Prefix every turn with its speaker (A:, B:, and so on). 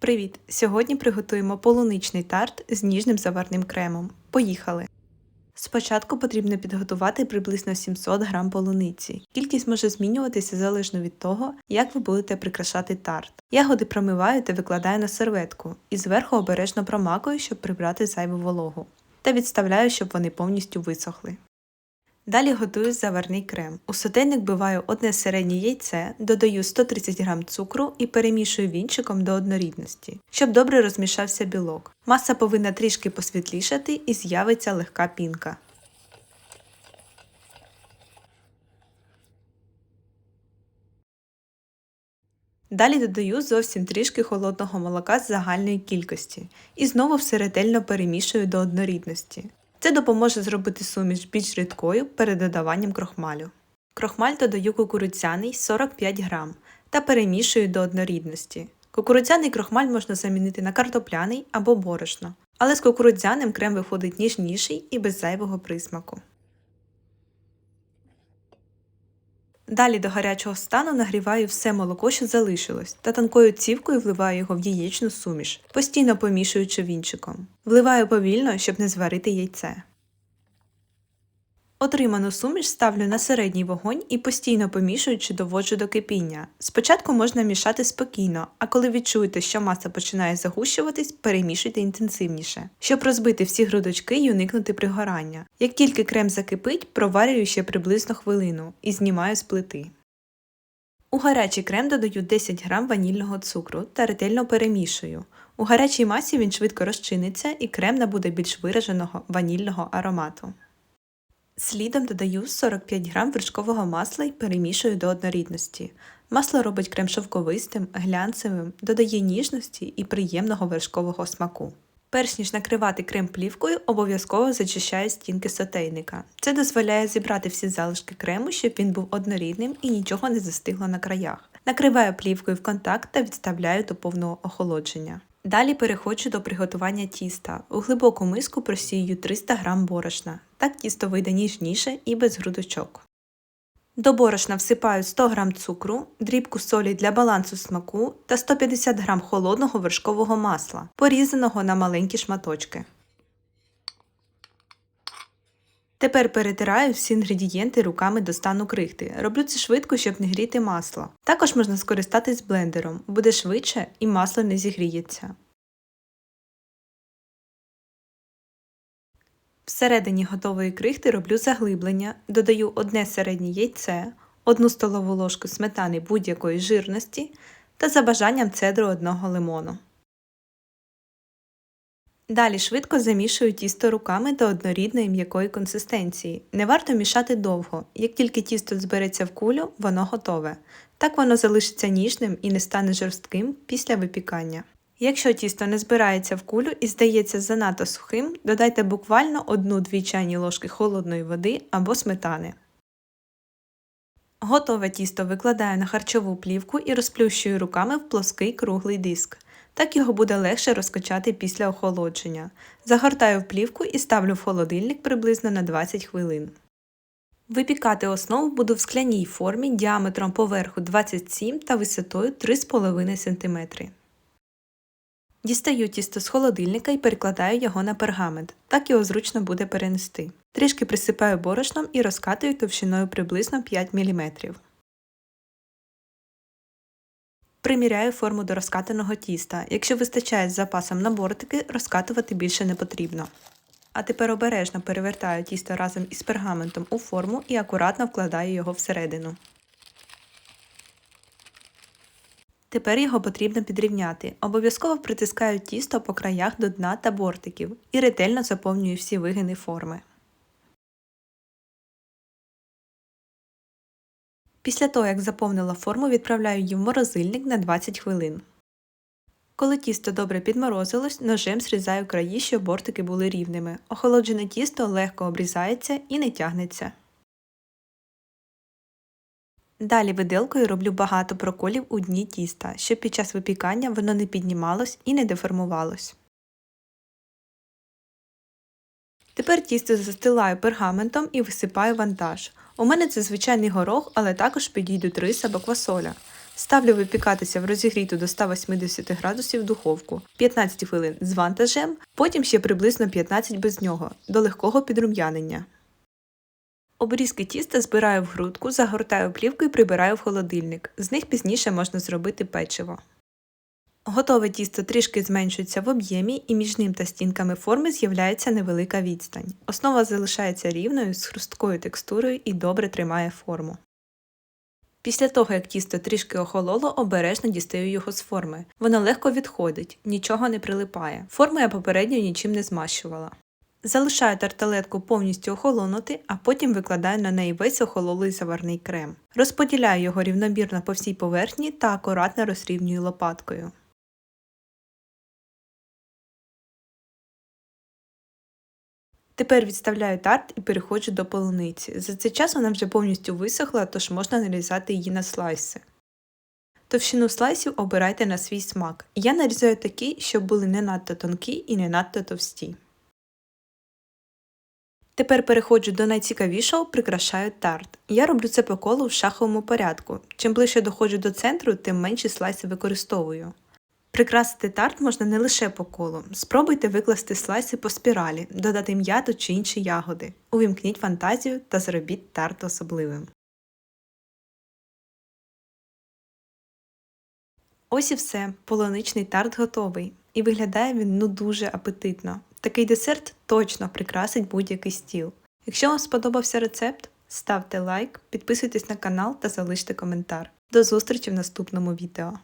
A: Привіт! Сьогодні приготуємо полуничний тарт з ніжним заварним кремом. Поїхали! Спочатку потрібно підготувати приблизно 700 г полуниці. Кількість може змінюватися залежно від того, як ви будете прикрашати тарт. Ягоди промиваю та викладаю на серветку і зверху обережно промакую, щоб прибрати зайву вологу. Та відставляю, щоб вони повністю висохли. Далі готую заварний крем. У сотейник вбиваю одне середнє яйце, додаю 130 г цукру і перемішую вінчиком до однорідності, щоб добре розмішався білок. Маса повинна трішки посвітлішати і з'явиться легка пінка. Далі додаю зовсім трішки холодного молока з загальної кількості і знову все ретельно перемішую до однорідності. Це допоможе зробити суміш більш рідкою перед додаванням крохмалю. Крохмаль додаю кукурудзяний 45 г та перемішую до однорідності. Кукурудзяний крохмаль можна замінити на картопляний або борошно, але з кукурудзяним крем виходить ніжніший і без зайвого присмаку. Далі до гарячого стану нагріваю все молоко, що залишилось, та тонкою цівкою вливаю його в яєчну суміш, постійно помішуючи вінчиком. Вливаю повільно, щоб не зварити яйце. Отриману суміш ставлю на середній вогонь і постійно помішуючи доводжу до кипіння. Спочатку можна мішати спокійно, а коли відчуєте, що маса починає загущуватись, перемішуйте інтенсивніше, щоб розбити всі грудочки і уникнути пригорання. Як тільки крем закипить, проварюю ще приблизно хвилину і знімаю з плити. У гарячий крем додаю 10 г ванільного цукру та ретельно перемішую. У гарячій масі він швидко розчиниться і крем набуде більш вираженого ванільного аромату. Слідом додаю 45 г вершкового масла і перемішую до однорідності. Масло робить крем шовковистим, глянцевим, додає ніжності і приємного вершкового смаку. Перш ніж накривати крем плівкою, обов'язково зачищаю стінки сотейника. Це дозволяє зібрати всі залишки крему, щоб він був однорідним і нічого не застигло на краях. Накриваю плівкою в контакт та відставляю до повного охолодження. Далі переходжу до приготування тіста. У глибоку миску просію 300 г борошна. Так тісто вийде ніжніше і без грудочок. До борошна всипаю 100 г цукру, дрібку солі для балансу смаку та 150 г холодного вершкового масла, порізаного на маленькі шматочки. Тепер перетираю всі інгредієнти руками до стану крихти. Роблю це швидко, щоб не гріти масло. Також можна скористатись блендером, буде швидше і масло не зігріється. Всередині готової крихти роблю заглиблення, додаю одне середнє яйце, одну столову ложку сметани будь-якої жирності та за бажанням цедру одного лимону. Далі швидко замішую тісто руками до однорідної м'якої консистенції. Не варто мішати довго, як тільки тісто збереться в кулю, воно готове. Так воно залишиться ніжним і не стане жорстким після випікання. Якщо тісто не збирається в кулю і здається занадто сухим, додайте буквально 1-2 чайні ложки холодної води або сметани. Готове тісто викладаю на харчову плівку і розплющую руками в плоский круглий диск. Так його буде легше розкачати після охолодження. Загортаю в плівку і ставлю в холодильник приблизно на 20 хвилин. Випікати основу буду в скляній формі діаметром поверху 27 та висотою 3,5 см. Дістаю тісто з холодильника і перекладаю його на пергамент, так його зручно буде перенести. Трішки присипаю борошном і розкатую товщиною приблизно 5 мм. Приміряю форму до розкатаного тіста. Якщо вистачає з запасом на бортики, розкатувати більше не потрібно. А тепер обережно перевертаю тісто разом із пергаментом у форму і акуратно вкладаю його всередину. Тепер його потрібно підрівняти. Обов'язково притискаю тісто по краях до дна та бортиків і ретельно заповнюю всі вигини форми. Після того, як заповнила форму, відправляю її в морозильник на 20 хвилин. Коли тісто добре підморозилось, ножем зрізаю краї, щоб бортики були рівними. Охолоджене тісто легко обрізається і не тягнеться. Далі виделкою роблю багато проколів у дні тіста, щоб під час випікання воно не піднімалось і не деформувалось. Тепер тісто застилаю пергаментом і висипаю вантаж. У мене це звичайний горох, але також підійдуть рис або квасоля. Ставлю випікатися в розігріту до 180 градусів духовку 15 хвилин з вантажем, потім ще приблизно 15 без нього до легкого підрум'янення. Обрізки тіста збираю в грудку, загортаю плівкою і прибираю в холодильник. З них пізніше можна зробити печиво. Готове тісто трішки зменшується в об'ємі і між ним та стінками форми з'являється невелика відстань. Основа залишається рівною з хрусткою текстурою і добре тримає форму. Після того, як тісто трішки охололо, обережно дістаю його з форми. Воно легко відходить, нічого не прилипає. Форму я попередньо нічим не змащувала. Залишаю тарталетку повністю охолонути, а потім викладаю на неї весь охололий заварний крем. Розподіляю його рівномірно по всій поверхні та акуратно розрівнюю лопаткою. Тепер відставляю тарт і переходжу до полуниці. За цей час вона вже повністю висохла, тож можна нарізати її на слайси. Товщину слайсів обирайте на свій смак. Я нарізаю такі, щоб були не надто тонкі і не надто товсті. Тепер переходжу до найцікавішого, прикрашаю тарт. Я роблю це по колу в шаховому порядку. Чим ближче доходжу до центру, тим менші слайси використовую. Прикрасити тарт можна не лише по колу. Спробуйте викласти слайси по спіралі, додати м'яту чи інші ягоди. Увімкніть фантазію та зробіть тарт особливим. Ось і все. Полуничний тарт готовий. І виглядає він ну дуже апетитно. Такий десерт точно прикрасить будь-який стіл. Якщо вам сподобався рецепт, ставте лайк, підписуйтесь на канал та залиште коментар. До зустрічі в наступному відео.